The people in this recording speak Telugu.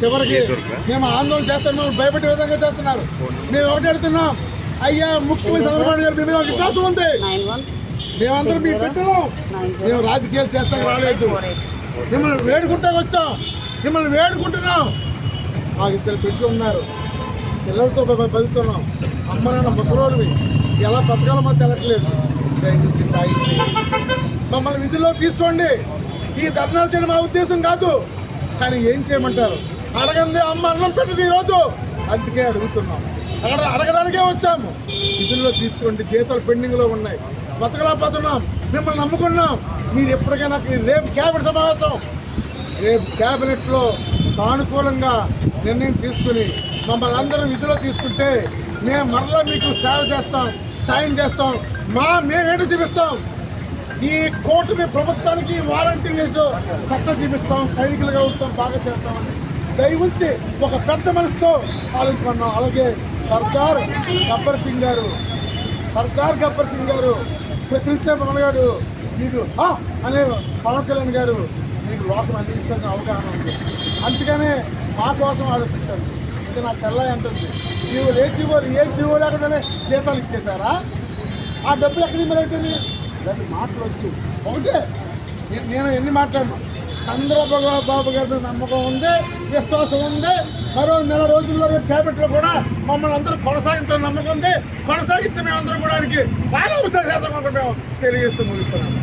చివరికి మేము ఆందోళన చేస్తున్నాం భయపెట్టే విధంగా చేస్తున్నారు. మేము ఒకటి అడుగుతున్నాం. అయ్యా ముఖ్యమంత్రి చంద్రబాబు గారు మీద విశ్వాసం ఉంది. మేమందరం మీ పెట్టడం మేము రాజకీయాలు చేస్తాం రాలేదు. మిమ్మల్ని వేడుకుంటా వచ్చాం. మిమ్మల్ని వేడుకుంటున్నాం. మాకు ఇద్దరు పెట్టి ఉన్నారు. పిల్లలతో బతుకుతున్నాం అమ్మ నాన్న ముసలోడివి. ఎలా బతకాలో మాకు తెలట్లేదు. దయచేసి సాయం చేయండి. మమ్మల్ని విధుల్లో తీసుకోండి. ఈ ధర్నాలు చేయడం మా ఉద్దేశం కాదు. కానీ ఏం చేయమంటారు? అడగంది అమ్మ అన్నం పెట్టదు ఈరోజు. అందుకే అడుగుతున్నాం. అక్కడ అడగడానికే వచ్చాము. విధుల్లో తీసుకోండి జీతాలు పెండింగ్లో ఉన్నాయి. బతకలేకపోతున్నాం. మిమ్మల్ని నమ్ముకున్నాం. మీరు ఎప్పటికైనా రేపు క్యాబినెట్ సమావేశం. రేపు క్యాబినెట్లో సానుకూలంగా నిర్ణయం తీసుకుని మమ్మల్ని అందరం విధిలో తీసుకుంటే మేము మరలా మీకు సేవ చేస్తాం సాయం చేస్తాం. మా మేమేంటి చూపిస్తాం? ఈ కూటమి ప్రభుత్వానికి వారంటీ లిస్టు చట్టం చూపిస్తాం సైనికులుగా ఉంటాం బాగా చేస్తామని దయవుంచి ఒక పెద్ద మనసుతో ఆలోచుకున్నాం అలాగే సర్దార్ గబ్బర్ సింగ్ గారు సర్దార్ గబ్బర్ సింగ్ గారు ప్రశ్నిస్తే పవన్ గారు మీకు అనే పవన్ కళ్యాణ్ గారు మీకు లోకం అన్ని అవగాహన ఉంది. అందుకనే మా కోసం ఆలోచించండి. ఇది నా తెల్ల అంటుంది. జీవో ఏ జీవో ఏ జీవో లేకుండానే జీతాలు ఇచ్చేశారా? ఆ డబ్బులు ఎక్కడ మరి అయితే దాన్ని మాటలు ఒకటే నేను- ఎన్ని మాట్లాడను చంద్రబాబు బాబు గారి మీద నమ్మకం ఉంది విశ్వాసం ఉంది మరో నెల రోజుల్లో రేపు క్యాబినెట్లో కూడా మమ్మల్ని అందరూ కొనసాగించిన నమ్మకం ఉంది. కొనసాగిస్తే మేమందరం కూడా ఆయనకి బాగా చేద్దాం మేము తెలియజేస్తూ ముగిస్తున్నాము